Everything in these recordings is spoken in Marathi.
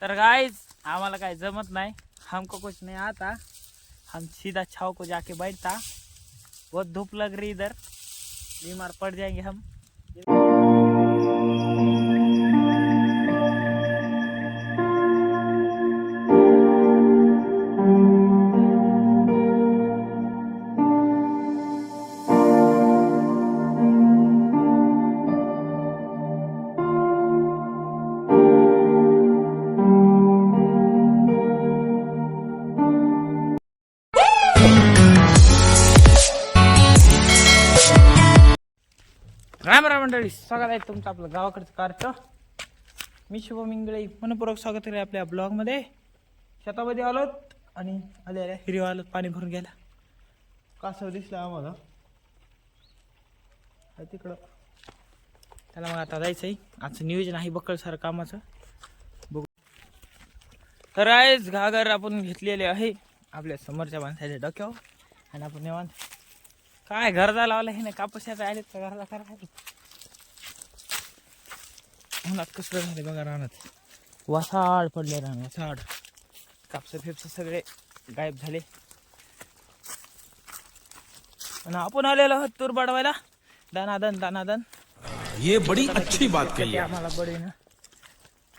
तर गाइस आम्हाला काय जमत नाही. हमको कुछ नहीं आता. हम सीधा छाव को जाके बैठता. बहुत धूप लग रही इधर. बीमार पड़ जाएंगे हम. राम राम मंडळी स्वागत आहे तुमचं आपलं गावाकडचं कारचं मी शुभम इंगळे. मनपूर्वक स्वागत करे आपल्या ब्लॉगमध्ये. शेतामध्ये आलोत आणि आले आले हिरवा आलोत पाणी भरून गेला. कासव दिसलं आम्हाला. आहे तिकडं. त्याला मग आता जायचं आहे. आजचं नियोजन आहे बक्कळ कामाचं. बघू. तर आहेच घागर आपण घेतलेले आहे आपल्या समोरच्या माणसाच्या डोक्यावर. आणि आपण निवांत. काय घरदा लावलं हे ना कापूस याचा आले तर घरदा करा उन्हात कसलं झाले बघा रानात. वसाड पडले रान वसाड. कापस फेपस सगळे गायब झाले. आणि आपण आलेलो आहोत तूर बाडवायला. दानादन दानादन. ये बड़ी अच्छी बात कही ते आम्हाला बडे ना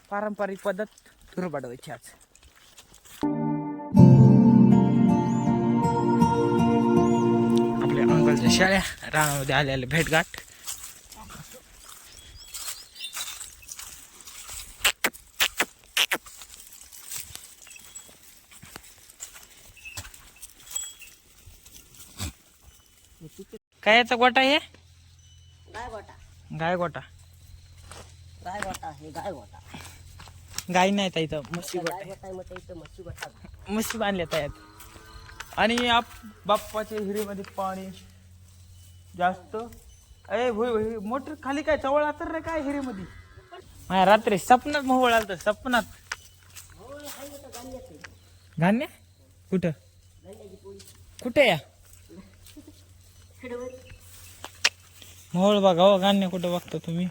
पारंपरिक पद्धत तूर बाडवायची आज. शाळ्या रानामध्ये आलेल्या भेटगाठ काय याचा गोटा हे? गाय गोटा गाय गोटा गाय गोटा हे गाय गोटा गाय नाही त्या इथं म्हशी गोटा. इथं मच्छी गोटा. म्हशी बांधल्या त्यात आणि आप बाप्पाच्या हिरीमध्ये पाणी. जास्त. अरे भुई भुई मोटर खाली काय चवळ तर रे काय हिरीमध्ये? माझ्या रात्री सपनात मोहळ आलं सपनात. धान्य? कुठं? कुठे या? मोहळ बघा हो धान्य कुठं बघता तुम्ही?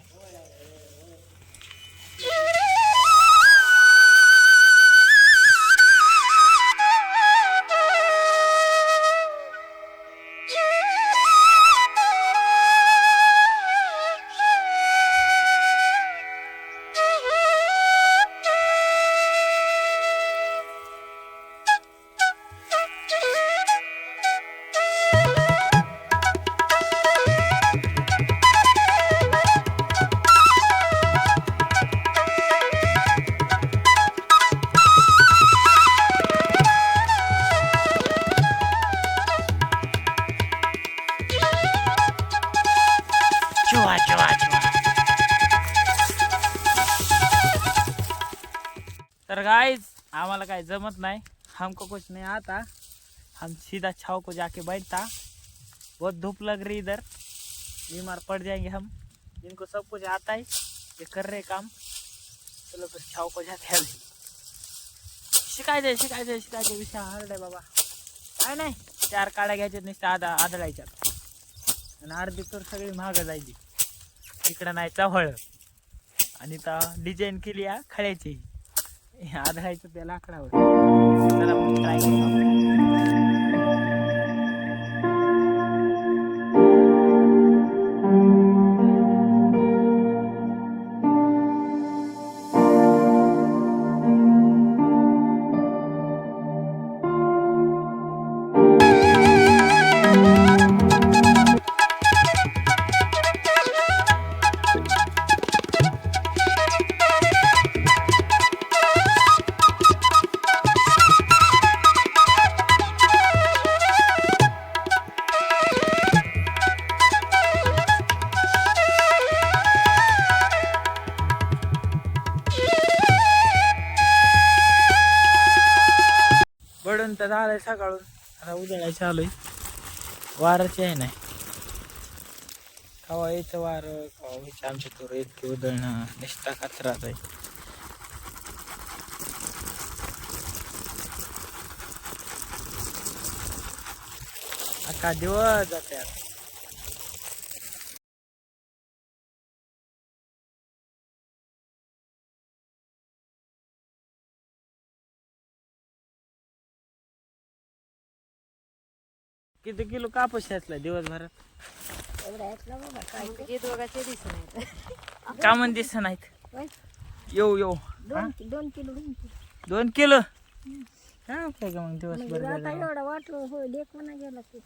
चुहा तर गाईज आम्हाला काय जमत नाही. हमको कुछ नहीं आता. हम सीधा छाव को जाके बैठता. बहुत धूप लग रही इधर. बीमार पड़ जाएंगे हम. जिनको सब कुछ आता है ये कर रहे काम. चलो फिर छाव को जाते हैं शिकायचे शिकायचे शिकायचं विषय हार्ड आहे बाबा. काय नाही. चार काड्या घ्यायच्या नुसत्या आदा आदळायच्या आणि अर्धी तर सगळी महाग जायची. इकडं नाही चवळ आणि तर डिझाईन केली आहे खळ्याची. आदळायचं त्या लाकडावर. शांत झालंय सकाळून. आता उजळायचं आलोय वाराचे आहे नाही कवा यायचं वार कवा यायचं आमच्या तोर इतकी उधळणं निष्ठा कचराच आहे. अख्खा दिवस जाते आता. किती किलो कापूस घातला दिवसभरात? एवढा बाबा काय ते. हे दोघांचे दिसून येत का म्हणून दिसत नाहीत? होय? येऊ येऊ. दोन कि- दोन किलो दोन किलो. दोन किलो? काय उपयोग आहे मग म्हणजे दिवसभर आता जायला? एवढा वाटलो हो लेख म्हणा गेला ते.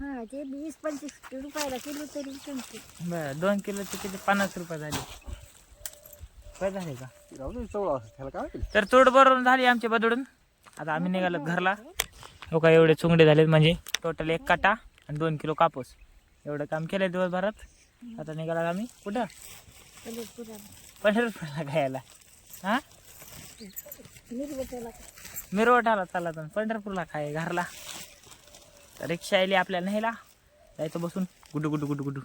हा वीस पंचवीस रुपयाला किलो तरी कमते बरं दोन किलोचे किती? पन्नास रुपये झाले. काय झाले का? तर तोड बरोबर झाली आमच्या बदडून. आता आम्ही निघालो घरला. हो का एवढे चुंगडे झालेत म्हणजे टोटल एक काटा आणि दोन किलो कापूस. एवढं काम केलं दिवसभरात. आता निघाला आम्ही. कुठं? पंढरपूरला खायला. हा? निर्वटाला मिरवटाला चालला तर पंढरपूरला खाय घरला. तर रिक्षा आली आपल्याला न्यायला. जायचं बसून. गुडू गुडू गुडू गुडू.